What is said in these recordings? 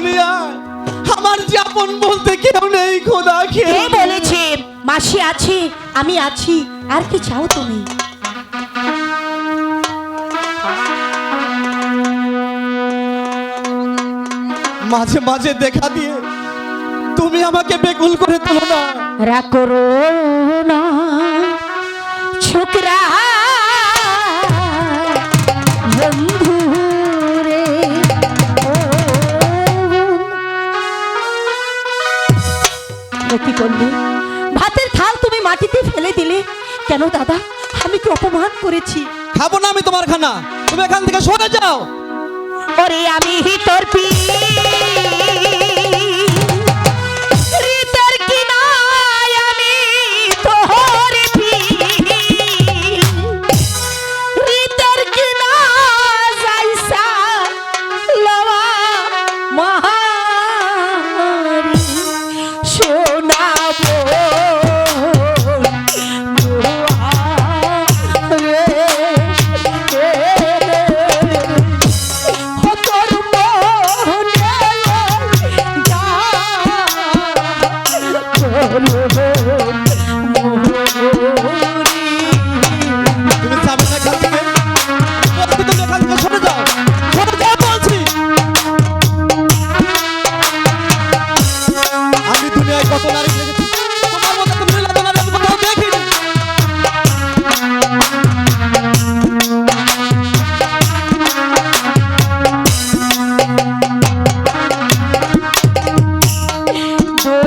দুনিয়ায় আমার যাপন বলতে কেউ নেই খোদা কে বলেছে মাসি আছে আমি আছি আর কি চাও তুমি? মাঝে মাঝে দেখা দিয়ে তুমি আমাকে বেকুল করে তোলো না। রাগ করো না। ছোকরা কি করলে? ভাতের থাল তুমি মাটিতে ফেলে দিলে। কেন দাদা? আমি কি অপমান করেছি। খাব না আমি তোমার খানা। তুমি এখান থেকে সরে যাও। ওরে আমি তোর পি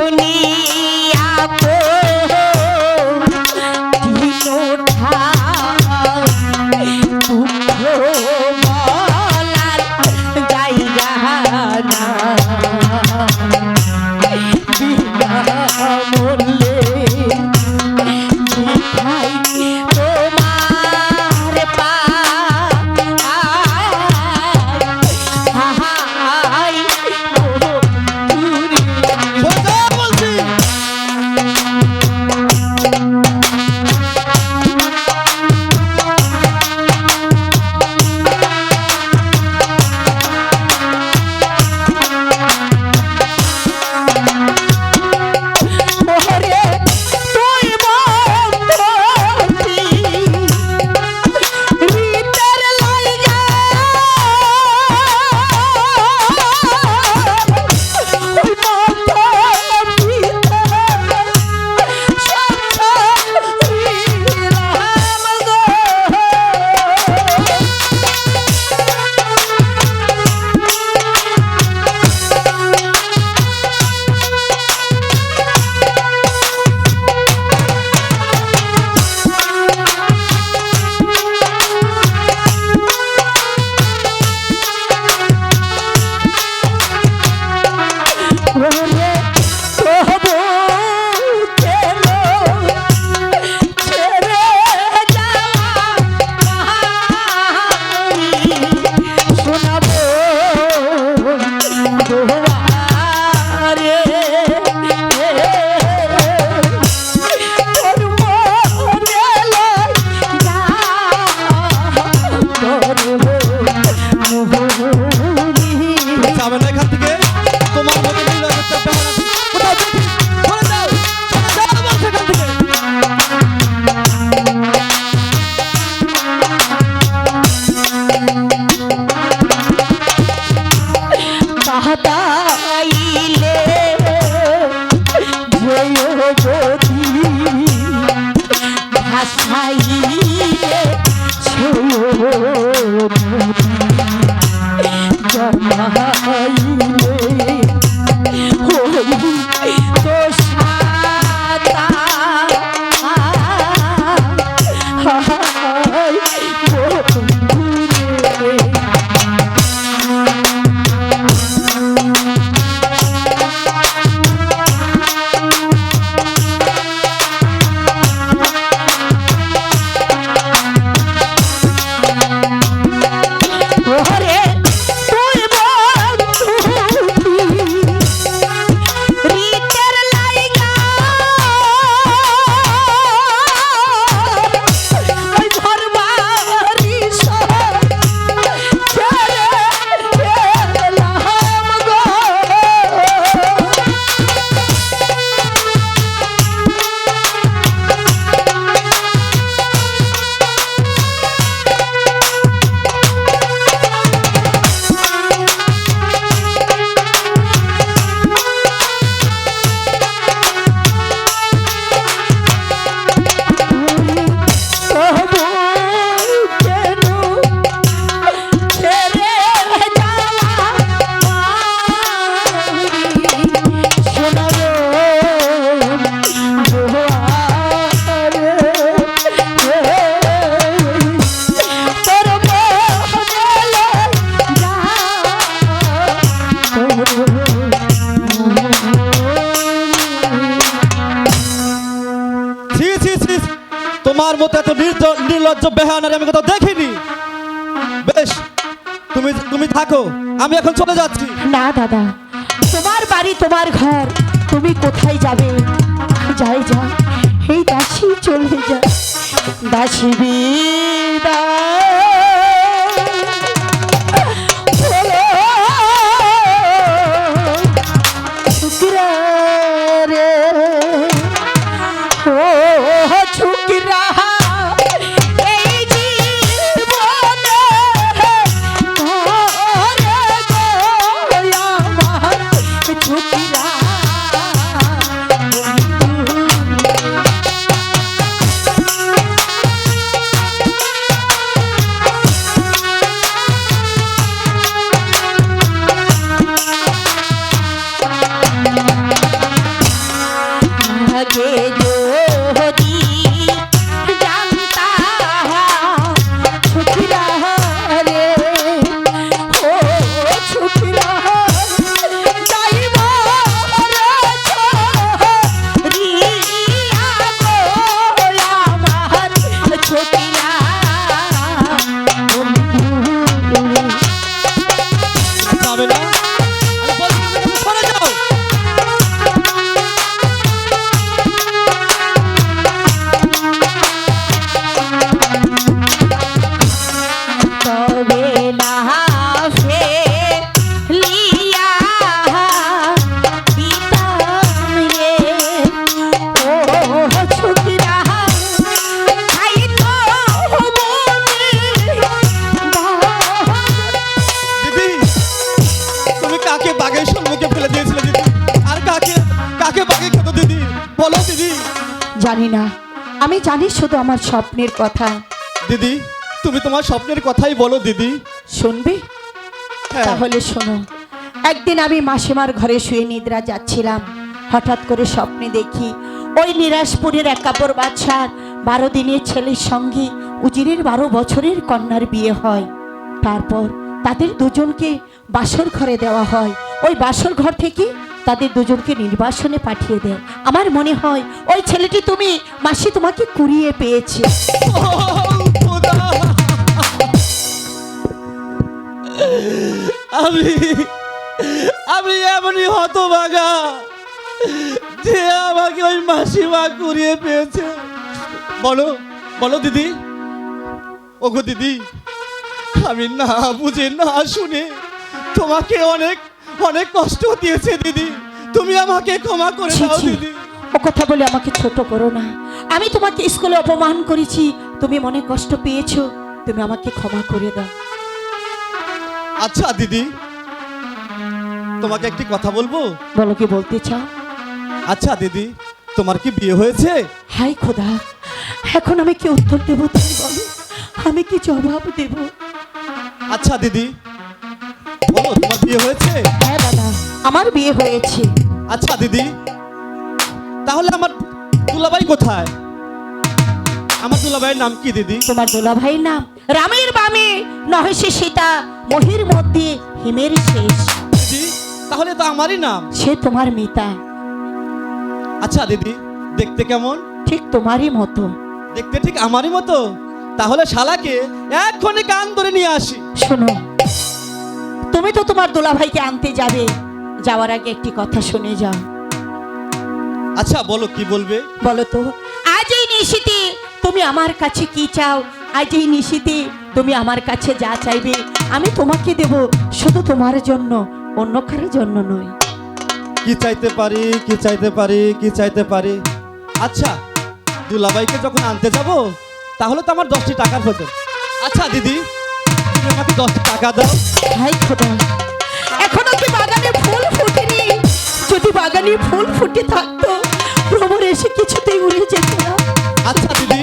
শুনি তোমার মতো এত নির্লজ্জ বেহানারে আমি কোথাও দেখিনি। বেশ, তুমি তুমি থাকো, আমি এখন চলে যাচ্ছি। না, দাদা, তোমার বাড়ি, তোমার ঘর, তুমি কোথায় যাবে? যাই যা, এই দাসী চলে যা। দাসী রে জানি না। আমি জানি শুধু আমার স্বপ্নের কথা। দিদি তুমি তোমার স্বপ্নের কথাই বলো দিদি। শুনবে? হ্যাঁ। তাহলে শোনো। একদিন আমি মাসিমার ঘরে শুয়ে নিদ্রা যাচ্ছিলাম। হঠাৎ করে স্বপ্নে দেখি ওই নিরাশপুরের এক কাপড় বাচ্চার বারো দিনের ছেলের সঙ্গে উজিরের বারো বছরের কন্যার বিয়ে হয়। তারপর তাদের দুজনকে বাসর ঘরে দেওয়া হয়। ওই বাসর ঘর থেকে তাদের দুজনকে নির্বাসনে পাঠিয়ে দেয় আমার মনে হয় ওই ছেলেটি তুমি, মাসি তোমাকে কুড়িয়ে পেয়েছে। আমি আমি এমনই হতভাগা যে আমাকে ওই মাসিমা কুড়িয়ে পেয়েছে। বলো বলো দিদি। ওগো দিদি, আমি না বুঝে, না শুনে তোমাকে অনেক অনেক কষ্ট দিয়েছে দিদি। তুমি আমাকে ক্ষমা করে দাও দিদি। ও কথা বলে আমাকে ছোট করো না। আমি তোমাকে স্কুলে অপমান করেছি। তুমি মনে কষ্ট পেয়েছ। তুমি আমাকে ক্ষমা করে দাও। আচ্ছা দিদি। তোমাকে একটি কথা বলব? বলো কি বলতে চাও? আচ্ছা দিদি। তোমার কি বিয়ে হয়েছে? হাই খোদা এখন আমি কি উত্তর দেব তুমি বলো? আমি কি জবাব দেব? আচ্ছা দিদি। তোমার বিয়ে হয়েছে? হ্যাঁ দাদা আমার বিয়ে হয়েছে। আচ্ছা দিদি। তাহলে আমার দুলাভাই কোথায়? আমার দুলাভাইয়ের নাম কি দিদি? তোমার দোলা ভাই নাম রামের বামে নহে সে সীতা মহির মধ্যে হিমের শেষ। দিদি তাহলে তো আমারই নাম। সে তোমার মিতা। আচ্ছা দিদি দেখতে কেমন? ঠিক তোমারই মতো। দেখতে ঠিক আমারই মতো? তাহলে শালাকে এক্ষণে কান ধরে নিয়ে আসি। শোনো তুমি তো তোমার দোলা ভাইকে আনতে যাবে। যাওয়ার আগে একটি কথা শুনে যাও। আচ্ছা বলো কি বলবে? বলো তো আজ এই নিশিতে তুমি আমার কাছে কি চাও? আজ এই নিশিতে তুমি আমার কাছে যা চাইবে আমি তোমাকে দেব শুধু তোমার জন্য অন্য কারোর জন্য নয়। কি চাইতে পারি কি চাইতে পারি কি চাইতে পারি? আচ্ছা দুলাভাইকে যখন আনতে যাব তাহলে তো আমার দশটি টাকার হতো আচ্ছা দিদি। তুমি আমাকে দশটি টাকা দাও। হাই খোদা। এখনও কি বাগানে ফুল ফুটেনি? যদি বাগানে ফুল ফুটে থাকতো ভ্রমণ এসে কিছুতেই উড়ে যেত না। আচ্ছা দিদি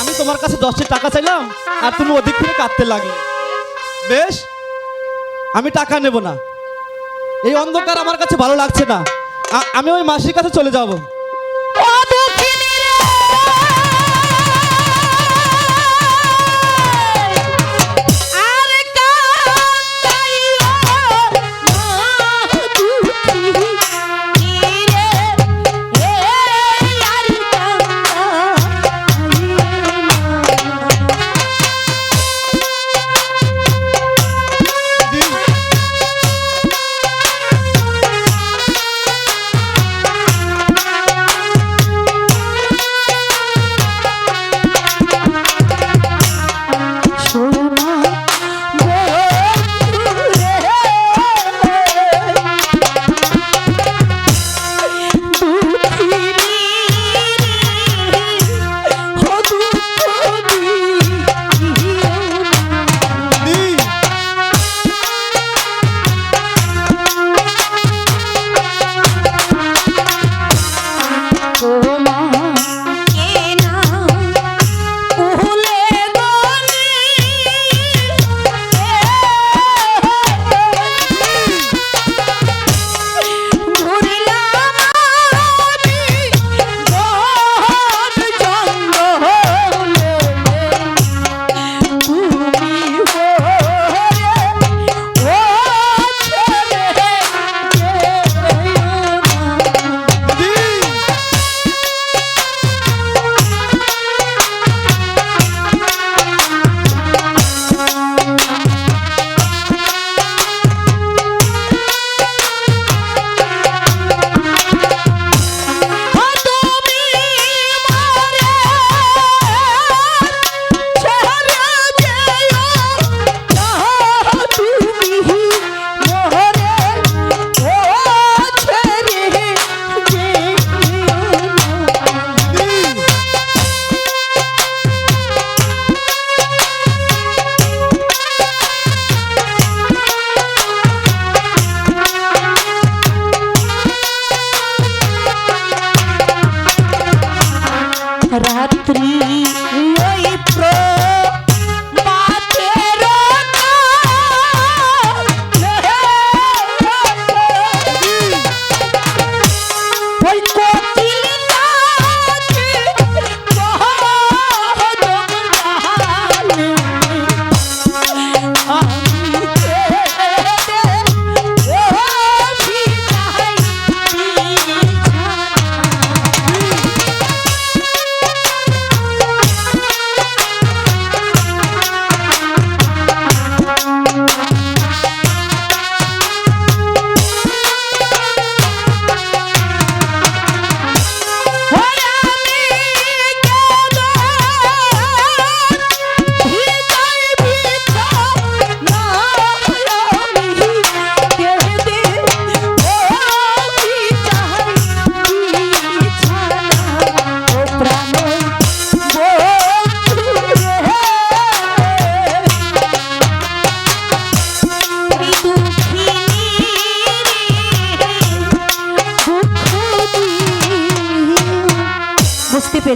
আমি তোমার কাছে দশটি টাকা চাইলাম আর তুমি ওদিক থেকে কাটতে লাগলে। বেশ আমি টাকা নেব না। এই অন্ধকার আমার কাছে ভালো লাগছে না। আমি ওই মাসির কাছে চলে যাব।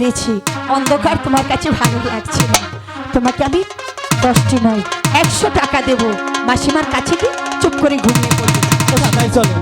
পেরেছি অন্ধকার তোমার কাছে ভালো লাগছে না। তোমাকে আমি দশটি নয়, একশো টাকা দেবো। মাসিমার কাছে কি চুপ করে ঘুমিয়ে পড়বে। তাই চলো।